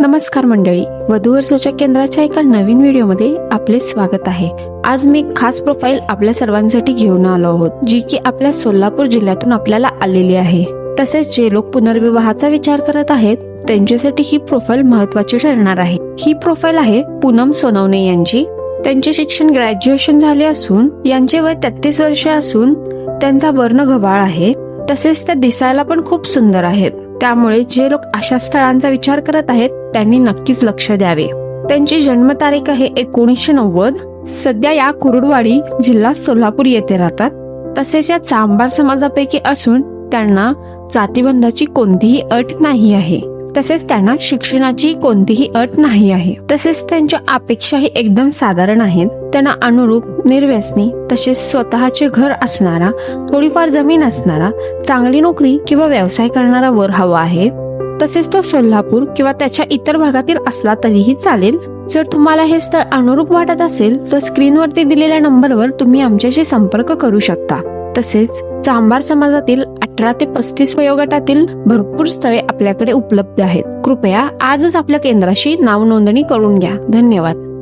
नमस्कार मंडळी वधूवर सूचक केंद्राच्या एका नवीन व्हिडिओमध्ये आपले स्वागत आहे. आज मी एक खास प्रोफाईल आपल्या सर्वांसाठी घेऊन आलो आहोत जी की आपल्या सोलापूर जिल्ह्यातून आपल्याला आलेली आहे. तसेच जे लोक पुनर्विवाहाचा विचार करत आहेत त्यांच्यासाठी ही प्रोफाईल महत्वाची ठरणार आहे. ही प्रोफाईल आहे पूनम सोनवणे यांची. त्यांचे शिक्षण ग्रॅज्युएशन झाले असून यांचे वय तेहतीस वर्षे असून त्यांचा वर्ण गव्हाळ आहे. तसेच त्या दिसायला पण खूप सुंदर आहेत. त्यामुळे जे लोक अशा स्थळांचा विचार करत आहेत त्यांनी नक्कीच लक्ष द्यावे. त्यांची जन्मतारीख आहे एकोणीसशे नव्वद. सध्या या कुरुडवाडी जिल्हा सोलापूर येथे राहतात. तसेच या चांबार समाजापैकी असून त्यांना जातीबंधाची कोणतीही अट नाही आहे. तसेच त्यांना शिक्षणाची कोणतीही अट नाही आहे. तसेच त्यांच्या अपेक्षाही एकदम साधारण आहेत. त्यांना अनुरूप निर्व्यसनी तसेच स्वतःचे घर असणारा थोडीफार जमीन असणारा चांगली नोकरी किंवा व्यवसाय करणारा वर हवा आहे. तसेच तो सोलापूर किंवा त्याच्या इतर भागातील असला तरीही चालेल. जर तुम्हाला हे स्थळ अनुरूप वाटत असेल तर स्क्रीनवरती दिलेल्या नंबरवर तुम्ही आमच्याशी संपर्क करू शकता. तसेच चांभार समाजातील अठरा ते पस्तीस वयोगटातील भरपूर स्थळे आपल्याकडे उपलब्ध आहेत. कृपया आजच आपल्या केंद्राशी नाव नोंदणी करून घ्या. धन्यवाद.